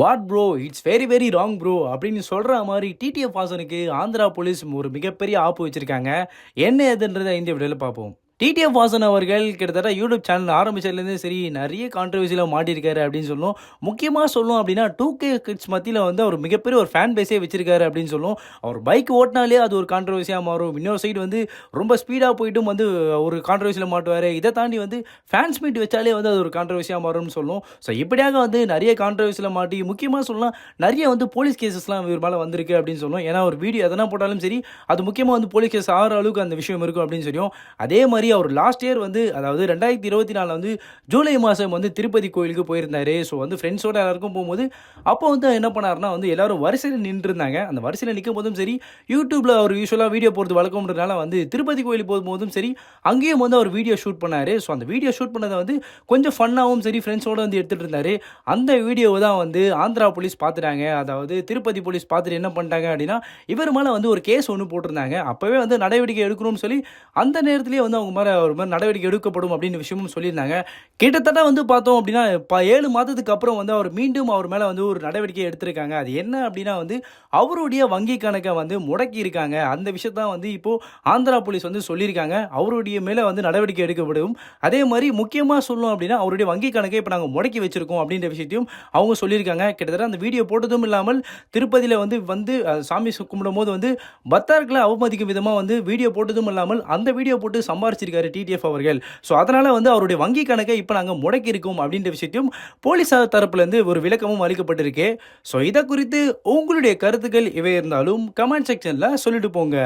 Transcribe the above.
What bro it's very very wrong bro அப்படின்னு சொல்கிற மாதிரி டிடிஎஃப் வாசனுக்கு ஆந்திரா போலீஸ் ஒரு மிகப்பெரிய ஆப்பு வச்சுருக்காங்க. என்ன எதுன்றதை இந்த வீடியோவில் பார்ப்போம். டிடிஎஃப் வாசன் அவர்கள் கிட்டத்தட்ட யூடியூப் சேனல் ஆரம்பிச்சதுலேருந்தே சரி நிறைய கான்ட்ரவர்சியில் மாட்டியிருக்காரு அப்படின்னு சொல்லும். முக்கியமாக சொல்லும் அப்படின்னா டூ கே கிட்ஸ் மத்தியில் வந்து அவர் மிகப்பெரிய ஒரு ஃபேன் பேஸே வச்சிருக்காரு அப்படின்னு சொல்லும். அவர் பைக் ஓட்டினாலே அது ஒரு கான்ட்ரவர்சியாக மாறும். இன்னொரு சைடு வந்து ரொம்ப ஸ்பீடாக போயிட்டும் வந்து ஒரு கான்ட்ரவர்சியில் மாட்டுவார். இதை தாண்டி வந்து ஃபேன்ஸ் மீட் வச்சாலே வந்து அது ஒரு கான்ட்ரவர்சியாக மாறும்னு சொல்லும். ஸோ இப்படியாக வந்து நிறைய கான்ட்ரவர்சியில் மாட்டி முக்கியமாக சொல்லலாம் நிறைய வந்து போலீஸ் கேசஸ்லாம் இவர் மேலே வந்திருக்கு அப்படின்னு சொல்லும். ஏன்னா ஒரு வீடியோ எதனா போட்டாலும் சரி அது முக்கியமாக வந்து போலீஸ் கேஸ் ஆகிற அளவுக்கு அந்த விஷயம் இருக்கும் அப்படின்னு சொல்லியும் அதே மாதிரி அவர் லாஸ்ட் இயர் வந்து அதாவது ரெண்டாயிரத்தி இருபத்தி நாலில் வந்து ஜூலை மாதம் வந்து திருப்பதி கோயிலுக்கு போயிருந்தார். ஸோ வந்து ஃப்ரெண்ட்ஸோட எல்லாருக்கும் போகும்போது அப்போ வந்து என்ன பண்ணாருன்னா வந்து எல்லாரும் வரிசையில் நின்றுருந்தாங்க. அந்த வரிசையில் நிற்கும் போதும் சரி யூடியூப்பில் அவர் யூஸ்வலாக வீடியோ போகிறது வழக்கம்ன்றதுனால வந்து திருப்பதி கோயிலுக்கு போகும்போதும் சரி அங்கேயும் வந்து அவர் வீடியோ ஷூட் பண்ணார். ஸோ அந்த வீடியோ ஷூட் பண்ணதை வந்து கொஞ்சம் ஃபன்னாகவும் சரி ஃப்ரெண்ட்ஸோடு வந்து எடுத்துகிட்டு இருந்தார். அந்த வீடியோவை தான் வந்து ஆந்திரா போலீஸ் பார்த்துட்டாங்க அதாவது திருப்பதி போலீஸ் பார்த்துட்டு என்ன பண்ணிட்டாங்க அப்படின்னா இவர் மேலே வந்து ஒரு கேஸ் ஒன்று போட்டிருந்தாங்க. அப்போவே வந்து நடவடிக்கை எடுக்கணும்னு சொல்லி அந்த நேரத்திலேயே வந்து அவங்க மாதிரி ஒரு மாதிரி நடவடிக்கை எடுக்கப்படும் அப்படின்னு விஷயமும் சொல்லியிருந்தாங்க. கிட்டத்தட்ட வந்து பார்த்தோம் அப்படின்னா ஏழு மாதத்துக்கு அப்புறம் வந்து அவர் மீண்டும் அவர் மேலே வந்து ஒரு நடவடிக்கை எடுத்திருக்காங்க. அது என்ன அப்படின்னா வந்து அவருடைய வங்கி கணக்கை வந்து முடக்கி இருக்காங்க. அந்த விஷயத்தான் வந்து இப்போது ஆந்திரா போலீஸ் வந்து சொல்லியிருக்காங்க. அவருடைய மேலே வந்து நடவடிக்கை எடுக்கப்படும். அதே மாதிரி முக்கியமாக சொல்லணும் அப்படின்னா அவருடைய வங்கி கணக்கை இப்போ நாங்கள் முடக்கி வச்சிருக்கோம் அப்படின்ற விஷயத்தையும் அவங்க சொல்லியிருக்காங்க. கிட்டத்தட்ட அந்த வீடியோ போட்டதும் இல்லாமல் திருப்பதியில் வந்து வந்து சாமி கும்பிடும் போது வந்து பக்தர்களை அவமதிக்கும் விதமாக வந்து வீடியோ போட்டதும் இல்லாமல் அந்த வீடியோ போட்டு வச்சிருக்காரு டிடிஎஃப் அவர்கள். ஸோ அதனால் வந்து அவருடைய வங்கி கணக்கை இப்போ நாங்கள் முடக்கி இருக்கோம் அப்படின்ற விஷயத்தையும் போலீஸார் தரப்புலேருந்து ஒரு விளக்கமும் அளிக்கப்பட்டிருக்கு. ஸோ இதை குறித்து உங்களுடைய கருத்துக்கள் இவை இருந்தாலும் கமெண்ட் செக்ஷனில் சொல்லிட்டு போங்க.